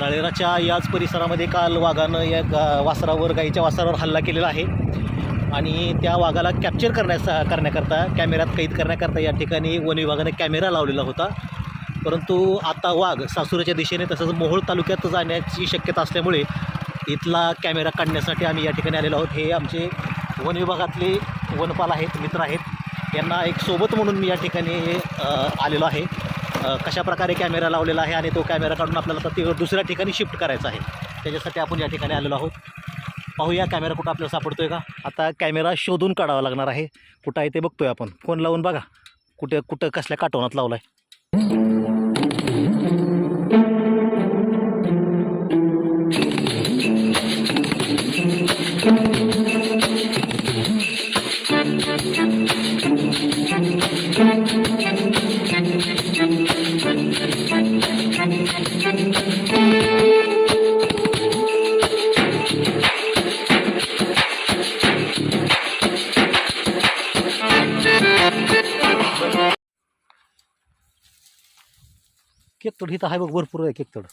राळेराच्या याच परिसरामध्ये काल वाघानं या गा वासरावर गाईच्या वासरावर हल्ला केलेला आहे. आणि त्या वाघाला कॅप्चर करण्याचा करण्याकरता कॅमेऱ्यात कैद करण्याकरता या ठिकाणी वन विभागाने कॅमेरा लावलेला होता. परंतु आता वाघ सासुराच्या दिशेने तसंच मोहोळ तालुक्यात जाण्याची शक्यता असल्यामुळे इथला कॅमेरा काढण्यासाठी आम्ही या ठिकाणी आलेलो आहोत. हे आमचे वन विभागातले वनपाल आहेत मित्र आहेत. यांना एक सोबत म्हणून मी या ठिकाणी आलेलो आहे. कशा प्रकारे कॅमेरा लावलेला आहे आणि तो कॅमेरा काढून आपल्याला आता ते दुसऱ्या ठिकाणी शिफ्ट करायचा आहे. त्याच्यासाठी आपण या ठिकाणी आलेलो आहोत. पाहूया कॅमेरा कुठं आपल्याला सापडतोय का? आता कॅमेरा शोधून काढावा लागणार आहे. कुठं आहे ते बघतोय आपण. फोन लावून बघा. कुठे कुठं कसल्या काटवनात लावला आहे केकतोड इथं आहे बघ भरपूर आहे केकतोड.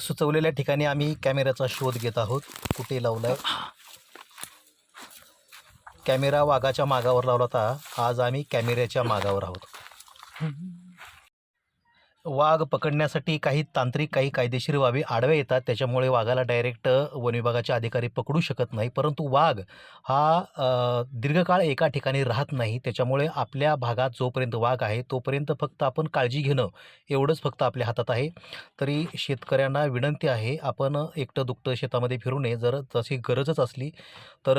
सुचवलेल्या ठिकाणी आम्ही कॅमेऱ्याचा शोध घेत आहोत. कुठे लावलाय? कॅमेरा वाघाच्या मागावर लावला होता. आज आम्ही कॅमेऱ्याच्या मागावर आहोत. वाघ पकडण्यासाठी काही तांत्रिक काही कायदेशीर बाबी आडव्या येतात. त्याच्यामुळे वाघाला डायरेक्ट वन विभागाचे अधिकारी पकडू शकत नाही. परंतु वाघ हा दीर्घकाळ एका ठिकाणी राहत नाही. त्याच्यामुळे आपल्या भागात जोपर्यंत वाघ आहे तोपर्यंत फक्त आपण काळजी घेणं एवढंच फक्त आपल्या हातात आहे. तरी शेतकऱ्यांना विनंती आहे आपण एकटं दुकटं शेतामध्ये फिरू नये. जर तशी गरजच असली तर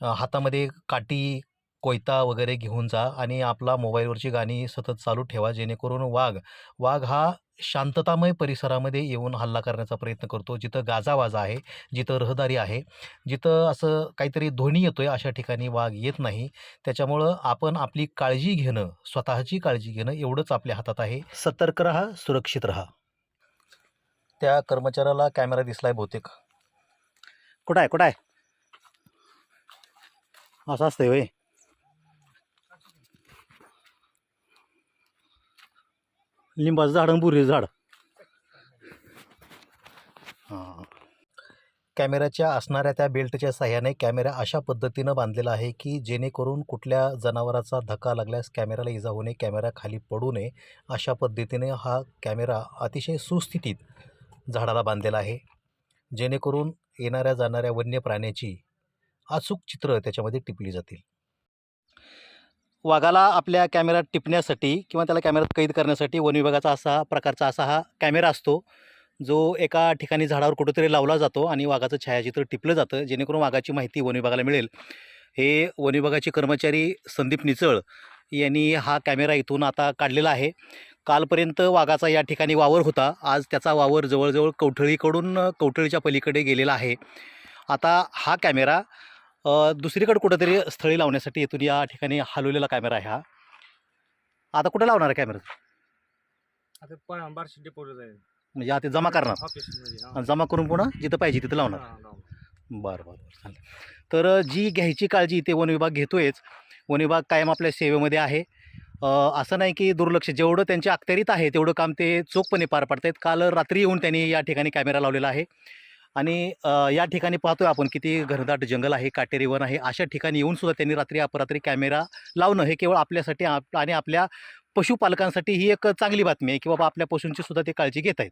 हातामध्ये काठी कोयता वगैरे घेऊन जा आणि आपला मोबाईलवरची गाणी सतत चालू ठेवा जेणेकरून वाघ वाघ हा शांततामय परिसरामध्ये येऊन हल्ला करण्याचा प्रयत्न करतो. जिथं गाजावाजा आहे जिथं रहदारी आहे जिथं असं काहीतरी ध्वनी येतोय अशा ठिकाणी वाघ येत नाही. त्याच्यामुळं आपण आपली काळजी घेणं स्वतःची काळजी घेणं एवढंच आपल्या हातात आहे. सतर्क राहा सुरक्षित राहा. त्या कर्मचाऱ्याला कॅमेरा दिसलाय बहुतेक. कुठं आहे कुठं आहे? असं असतंय होय. लिंबाचं झाड आणि बुरीचं झाड. हां. कॅमेऱ्याच्या असणाऱ्या त्या बेल्टच्या साह्याने कॅमेरा अशा पद्धतीनं बांधलेला आहे की जेणेकरून कुठल्या जनावराचा धक्का लागल्यास कॅमेऱ्याला इजा होणे कॅमेरा खाली पडू नये अशा पद्धतीने हा कॅमेरा अतिशय सुस्थितीत झाडाला बांधलेला आहे. जेणेकरून येणाऱ्या जाणाऱ्या वन्य प्राण्याची अचूक चित्र त्याच्यामध्ये टिपली जातील. वाघाला आपल्या कॅमेऱ्यात टिपण्यासाठी किंवा त्याला कॅमेऱ्यात कैद करण्यासाठी वन विभागाचा असा प्रकारचा असा हा कॅमेरा असतो जो एका ठिकाणी झाडावर कुठंतरी लावला जातो आणि वाघाचं छायाचित्र टिपलं जातं जेणेकरून वाघाची माहिती वन विभागाला मिळेल. हे वन विभागाचे कर्मचारी संदीप निचळ यांनी हा कॅमेरा इथून आता काढलेला आहे. कालपर्यंत वाघाचा या ठिकाणी वावर होता. आज त्याचा वावर जवळजवळ कवठळीकडून कवठळीच्या पलीकडे गेलेला आहे. आता हा कॅमेरा दुसरीकडे कुठंतरी स्थळी लावण्यासाठी इथून या ठिकाणी हलवलेला कॅमेरा आहे हा. आता कुठं लावणार आहे कॅमेरा आता बारशे म्हणजे आता जमा करणार. ऑफिसमध्ये जमा करून पुन्हा जिथं पाहिजे तिथं लावणार. बरं बरं चालेल. तर जी घ्यायची काळजी ते वन विभाग घेतोयच. वन विभाग कायम आपल्या सेवेमध्ये आहे. असं नाही की दुर्लक्ष. जेवढं त्यांच्या अखत्यारीत आहे तेवढं काम ते चोखपणे पार पाडतायत. काल रात्री येऊन त्यांनी या ठिकाणी कॅमेरा लावलेला आहे. आणि या ठिकाणी पाहतोय आपण किती घनदाट जंगल आहे काटेरी वन आहे. अशा ठिकाणी येऊन सुद्धा त्यांनी रात्री अपरात्री कॅमेरा लावणं हे केवळ आपल्यासाठी आप आणि आपल्या पशुपालकांसाठी ही एक चांगली बातमी आहे की बाबा आपल्या पशूंची सुद्धा ते काळजी घेत आहेत